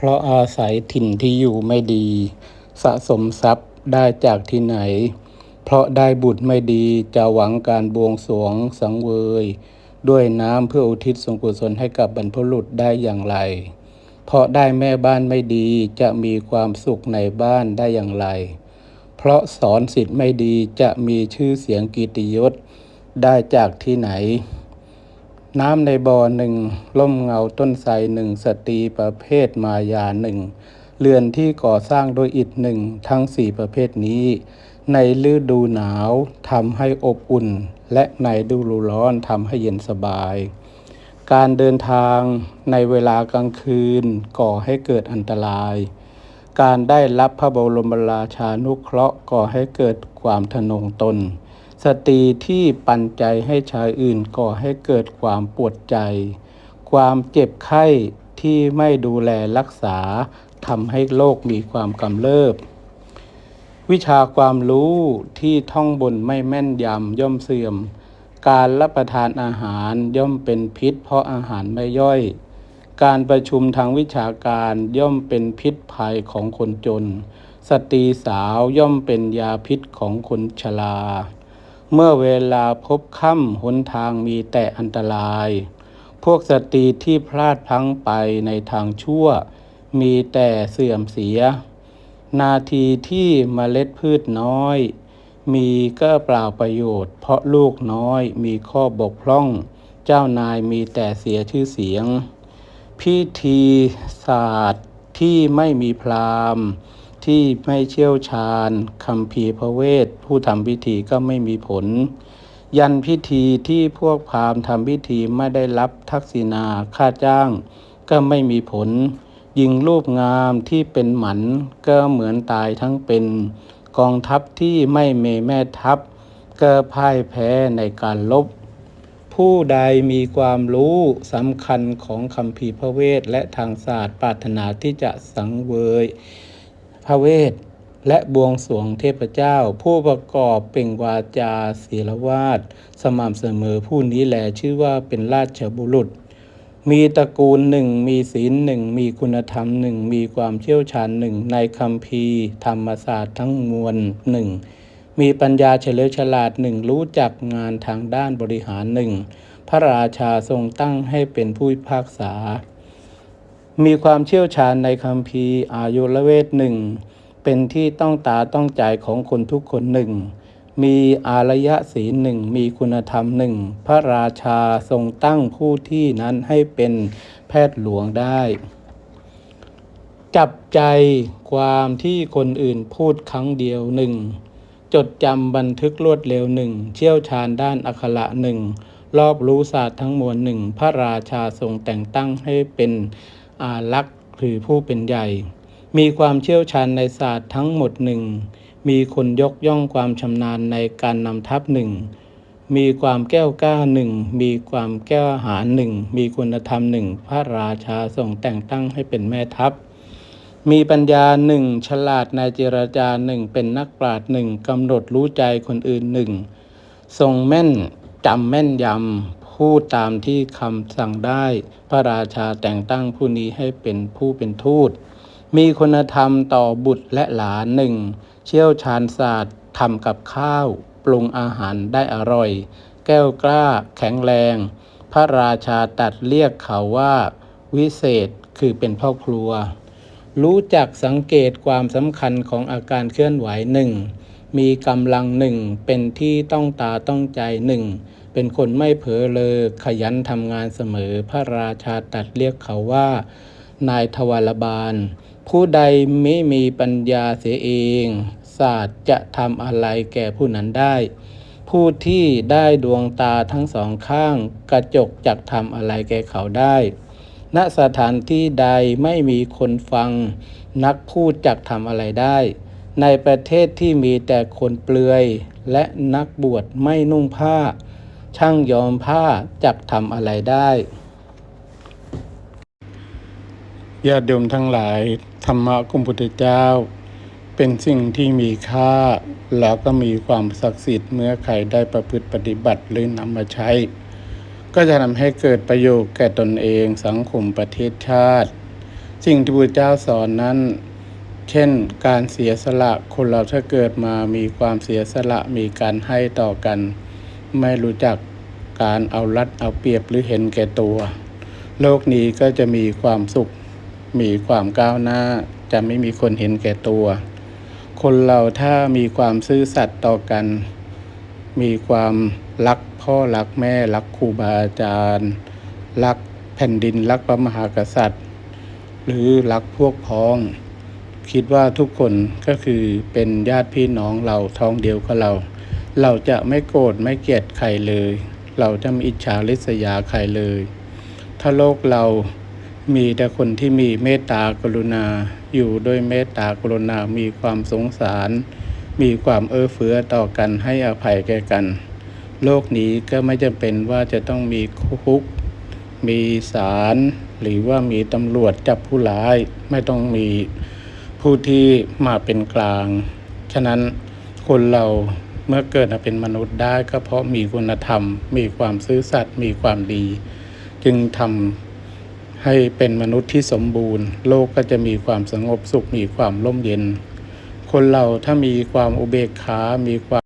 เพราะอาศัยถิ่นที่อยู่ไม่ดี สะสมทรัพย์ได้จากที่ไหน เพราะได้บุตรไม่ดีจะหวังการบวงสรวงสังเวย ด้วยน้ำเพื่ออุทิศส่วนกุศลให้กับบรรพบุรุษได้อย่างไร เพราะได้แม่บ้านไม่ดีจะมีความสุขในบ้านได้อย่างไร เพราะสอนสิทธิ์ไม่ดีจะมีชื่อเสียงกิตติยศได้จากที่ไหน น้ำในบ่อหนึ่งล่มเงาต้นไทรหนึ่งสตรีประเภทมายาหนึ่งเรือนที่ก่อสร้างโดยอิฐหนึ่งทั้งสี่ประเภทนี้ ในฤดูหนาวทำให้อบอุ่น และในฤดูร้อนทำให้เย็นสบาย การเดินทางในเวลากลางคืนก่อให้เกิดอันตราย การได้รับพระบรมราชานุเคราะห์ก่อให้เกิดความทะนงตน สตรีที่ปันใจให้ชายอื่นก่อให้เกิดความปวดใจ ความเจ็บไข้ที่ไม่ดูแลรักษาทำให้โรคมีความกำเริบ วิชาความรู้ที่ท่องบนไม่แม่นยำย่อมเสื่อม การรับประทานอาหารย่อมเป็นพิษ เพราะอาหารไม่ย่อย การประชุมทางวิชาการย่อมเป็นพิษภัยของคนจน สตรีสาวย่อมเป็นยาพิษของคนชรา เมื่อเวลาพบค่ำหนทางมีแต่อันตราย พวกสตรีที่พลาดพลั้งไปในทางชั่ว มีแต่เสื่อมเสีย นาทีที่เมล็ดพืชน้อย มีก็เปล่าประโยชน์ เพราะลูกน้อยมีข้อบกพร่อง เจ้านายมีแต่เสียชื่อเสียง พิธีศาสตร์ที่ไม่มีพราหมณ์ ที่ไม่เชี่ยวชาญคำพีพระเวท ผู้ทำพิธีก็ไม่มีผล ยันพิธีที่พวกพราหมณ์ทำพิธีไม่ได้รับทักษิณาค่าจ้าง ก็ไม่มีผล ยิงรูปงามที่เป็นหมัน ก็เหมือนตายทั้งเป็น กองทัพที่ไม่เมแม่ทัพ ก็พ่ายแพ้ในการลบ ผู้ใดมีความรู้สำคัญของคำพีพระเวทและทางศาสตร์ปรารถนาที่จะสังเวย พระเวท และบวงสรวงเทพเจ้า ผู้ประกอบเปล่งวาจาศีลวาดสม่ำเสมอผู้นี้แหลชื่อว่าเป็นราชบุรุษ มีตระกูลหนึ่งมีศีลหนึ่งมีคุณธรรมหนึ่งมีความเชี่ยวชาญหนึ่งในคำพีธรรมศาสตร์ทั้งมวลหนึ่งมีปัญญาเฉลียวฉลาดหนึ่งรู้จักงานทางด้านบริหารหนึ่งพระราชาทรงตั้งให้เป็นผู้พิพากษา มีความเชี่ยวชาญในคำพีอายุละเวทหนึ่ง เป็นที่ต้องตาต้องใจของคนทุกคนหนึ่ง มีอารยะศีลหนึ่ง มีคุณธรรมหนึ่ง พระราชาทรงตั้งผู้ที่นั้นให้เป็นแพทย์หลวงได้ จับใจความที่คนอื่นพูดครั้งเดียวหนึ่ง จดจำบันทึกรวดเร็วหนึ่ง เชี่ยวชาญด้านอักขระหนึ่ง รอบรู้ศาสตร์ทั้งมวลหนึ่ง พระราชาทรงแต่งตั้งให้เป็น อารักษ์หรือผู้เป็นใหญ่ มีความเชี่ยวชาญในศาสตร์ทั้งหมดหนึ่ง มีคนยกย่องความชำนาญในการนำทัพหนึ่ง มีความแก้วกล้าหนึ่ง มีความแก้วหาญหนึ่ง มีคุณธรรมหนึ่ง พระราชาทรงแต่งตั้งให้เป็นแม่ทัพ มีปัญญาหนึ่ง ฉลาดในเจรจาหนึ่ง เป็นนักปราชญ์หนึ่งกำหนดรู้ใจคนอื่นหนึ่ง ทรงแม่นจำแม่นยำ พูดตามที่คำสั่งได้ พระราชาแต่งตั้งผู้นี้ให้เป็นผู้เป็นทูต มีคุณธรรมต่อบุตรและหลานหนึ่งเชี่ยวชาญศาสตร์ทำกับข้าว ปรุงอาหารได้อร่อย แก้วกล้าแข็งแรง พระราชาตัดเรียกเขาว่า วิเศษคือเป็นพ่อครัว รู้จักสังเกตความสำคัญของอาการเคลื่อนไหวหนึ่ง มีกำลังหนึ่งเป็นที่ต้องตาต้องใจหนึ่งเป็นคนไม่เผลอเลยขยันทำงานเสมอพระราชาตัดเรียกเขาว่า นายทวารบาล ผู้ใดไม่มีปัญญาเสียเอง ศาสตร์จะทำอะไรแก่ผู้นั้นได้ ผู้ที่ได้ดวงตาทั้งสองข้าง กระจกจะทำอะไรแก่เขาได้ณสถานที่ใดไม่มีคนฟัง นักพูดจักทำอะไรได้ ในประเทศที่มีแต่คนเปลือย และนักบวชไม่นุ่งผ้า ช่างยอมผ้าจักทำอะไรได้ญาติโยมทั้งหลาย ธรรมะของพุทธเจ้า เป็นสิ่งที่มีค่า แล้วก็มีความศักดิ์สิทธิ์เมื่อใครได้ประพฤติปฏิบัติหรือนำมาใช้ ก็จะทำให้เกิดประโยชน์แก่ตนเองสังคมประเทศชาติ สิ่งที่พระเจ้าสอนนั้น เช่น การเสียสละคนเราถ้าเกิดมามีความเสียสละมีการให้ต่อกัน ไม่รู้จักการเอารัดเอาเปรียบหรือเห็นแก่ตัว โลกนี้ก็จะมีความสุข มีความก้าวหน้า จะไม่มีคนเห็นแก่ตัว คนเราถ้ามีความซื่อสัตย์ต่อกัน มีความรักพ่อรักแม่รักครูบาอาจารย์ รักแผ่นดินรักพระมหากษัตริย์ หรือรักพวกพ้อง คิดว่าทุกคนก็คือเป็นญาติพี่น้องเราท้องเดียวกับเรา เราจะไม่โกรธไม่เกลียดใครเลย เราจะไม่อิจฉาริษยาใครเลย ถ้าโลกเรามีแต่คนที่มีเมตตากรุณา อยู่ด้วยเมตตากรุณา มีความสงสาร มีความเอื้อเฟื้อต่อกันให้อภัยแก่กัน โลกนี้ก็ไม่จำเป็นว่าจะต้องมีคุก มีศาลหรือว่ามีตำรวจจับผู้ร้ายไม่ต้องมี ผู้ที่มาเป็นกลาง ฉะนั้นคนเราเมื่อเกิดมาเป็นมนุษย์ได้ก็เพราะมีคุณธรรม มีความซื่อสัตย์มีความดี จึงทำให้เป็นมนุษย์ที่สมบูรณ์ โลกก็จะมีความสงบสุขมีความร่มเย็น คนเราถ้ามีความอุเบกขา มีความ